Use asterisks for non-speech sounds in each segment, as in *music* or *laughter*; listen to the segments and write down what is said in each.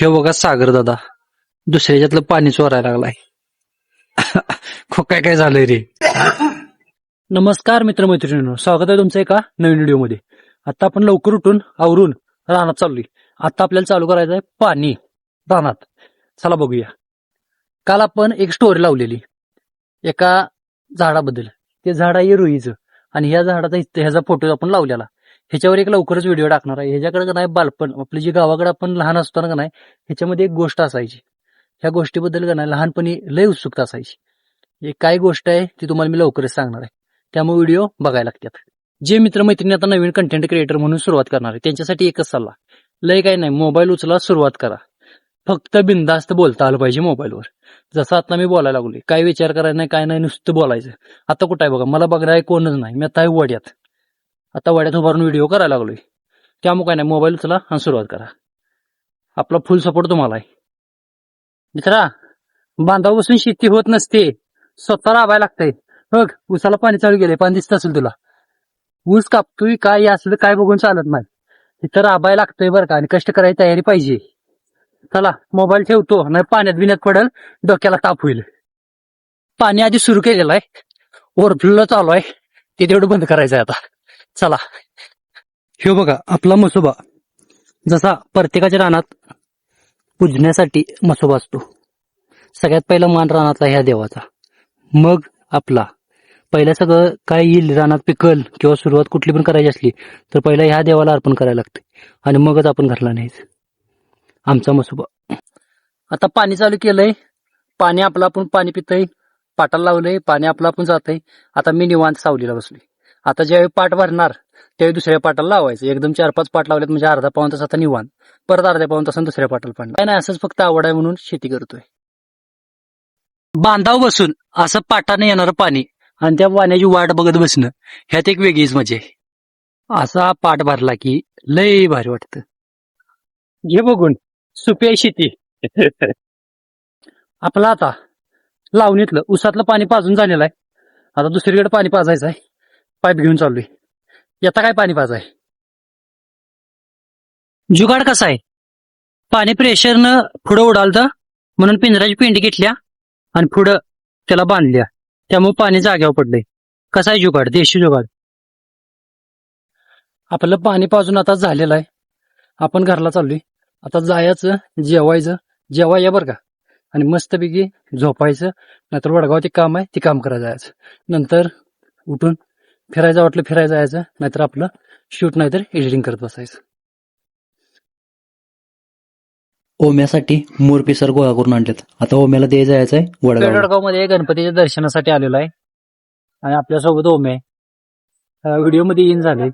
हे बघा सागर दादा दुसऱ्या याच्यातलं पाणी चोरायला लागलाय. खूप *laughs* काय काय झालंय रे? नमस्कार मित्रमैत्रिणींनो स्वागत आहे तुमचं एका नवीन व्हिडिओमध्ये. आता आपण लवकर उठून आवरून रानात चाललोय. आता आपल्याला चालू करायचं आहे पाणी रानात. चला बघूया. काल आपण एक स्टोरी लावलेली. एका झाडाबद्दल. ते झाड आहे रुईचं. आणि ह्या झाडाचा ह्याचा फोटो आपण लावलेला. ह्याच्यावर एक लवकरच व्हिडिओ टाकणार आहे. ह्याच्याकडे का नाही बालपण आपली जी गावाकडे आपण लहान असताना का नाही ह्याच्यामध्ये एक गोष्ट असायची. ह्या गोष्टीबद्दल का नाही लहानपणी लय उत्सुकता असायची. एक काय गोष्ट आहे ती तुम्हाला मी लवकरच सांगणार आहे. त्यामुळे व्हिडिओ बघायला लागतात. जे मित्रमैत्रिणी आता नवीन कंटेंट क्रिएटर म्हणून सुरुवात करणार आहे त्यांच्यासाठी एकच सल्ला. लय काय नाही मोबाईल उचला सुरुवात करा. फक्त बिंदास्त बोलता आलं पाहिजे मोबाईलवर जसं आता मी बोलायला लागलोय काय विचार करायला नाही काय नाही नुसतं बोलायचं. आता कुठं आहे बघा मला बघणार आहे कोणच नाही मी आता आहे वड्यात. आता वड्यात उभारून व्हिडिओ करायला लागलोय. त्यामुळे काय नाही मोबाईल उचला आणि सुरुवात करा. आपला फुल सपोर्ट तुम्हाला आहे. मित्रा बांधाव बसून शेती होत नसते. स्वतः राबायला लागतंय. बघ ऊसाला पाणी चालू गेले पाणी दिसत असेल तुला. ऊस कापतोय काय असलं काय बघून चालत नाही. इथं राबायला लागतंय बरं का आणि कष्ट करायची तयारी पाहिजे. चला मोबाईल ठेवतो नाही पाण्यात बिण्यात पडेल डोक्याला ताप होईल. पाणी आधी सुरू केलेलं आहे. ओव्हरफ्लो चालू आहे. ते तेवढं बंद करायचं आहे आता. चला. हे बघा आपला मसोबा. जसा प्रत्येकाच्या रानात पूजण्यासाठी मसोबा असतो. सगळ्यात पहिला मान रानातला ह्या देवाचा. मग आपला. पहिलं सगळं काय येईल रानात पिकल किंवा सुरुवात कुठली पण करायची असली तर पहिला ह्या देवाला अर्पण करायला लागते. आणि मगच आपण घरला न्यायचं. आमचा मसोबा. आता पाणी चालू केलंय. पाणी आपलं आपण पाणी पितंय. पाटाला लावलंय. पाणी आपलं आपण जातंय. आता मी निवांत सावलीला बसलोय. आता ज्यावेळी पाट भरणार त्यावेळी दुसऱ्या पाटाला लावायचं. एकदम चार पाच पाट लावलेत म्हणजे अर्धा पाऊन तास आता निवांत. परत अर्ध्या पाऊन तासानं दुसऱ्या पाटाला पाणी. काय नाही असंच फक्त आवड आहे म्हणून शेती करतोय. बांधाव बसून असं पाटाने येणारं पाणी आणि त्या पाण्याची वाट बघत बसणं ह्यात एक वेगळीच मजा आहे. असा पाठ भरला की लय भारी वाटतं. घे बघून. सुपी आहे शेती. आपला आता लावणीतलं उसातलं पाणी पाजून झालेलं आहे. आता दुसरीकडे पाणी पाजायचं आहे. पाईप घेऊन चाललोय. येता काय पाणी पाजाय? जुगाड कसा आहे? पाणी प्रेशरनं पुढं उडालतं म्हणून पिंजराची पेंडी घेतल्या आणि पुढं त्याला बांधल्या. त्यामुळे पाणी जाग्यावर पडलंय. कसा आहे जुगाड? देशी जुगाड. आपलं पाणी पाजून आता झालेलं आहे. आपण घरला चाललोय. आता जायचं जेवायचं. जेवा या बरं का. आणि मस्तपैकी झोपायचं. नाहीतर वडगाव ते काम आहे ते काम करायला जायचं. नंतर उठून फिरायचं वाटलं फिरायला जायचं नाहीतर आपलं शूट नाहीतर एडिटिंग करत बसायचं. ओम्यासाठी मोर पिसर गोळा करून आणलेत. आता ओम्याला दे जायचंय वडगाव वडगावमध्ये गणपतीच्या दर्शनासाठी आलेलो आहे आणि आपल्यासोबत ओमे आहे. व्हिडिओमध्ये इन झाले.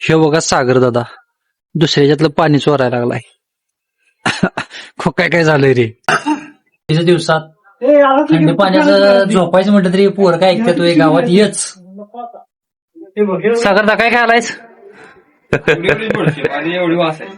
हे बघा सागर दादा. दुसऱ्याच्यातलं पाणी चोरायला लागलाय. खूप काय काय झालंय रे? तिच्या दिवसात थंड पाण्याचं झोपायचं म्हटलं तरी पोर काय ऐकते तू? गावात येच. सागर दा काय काय आलायस? आणि एवढी वास आहे.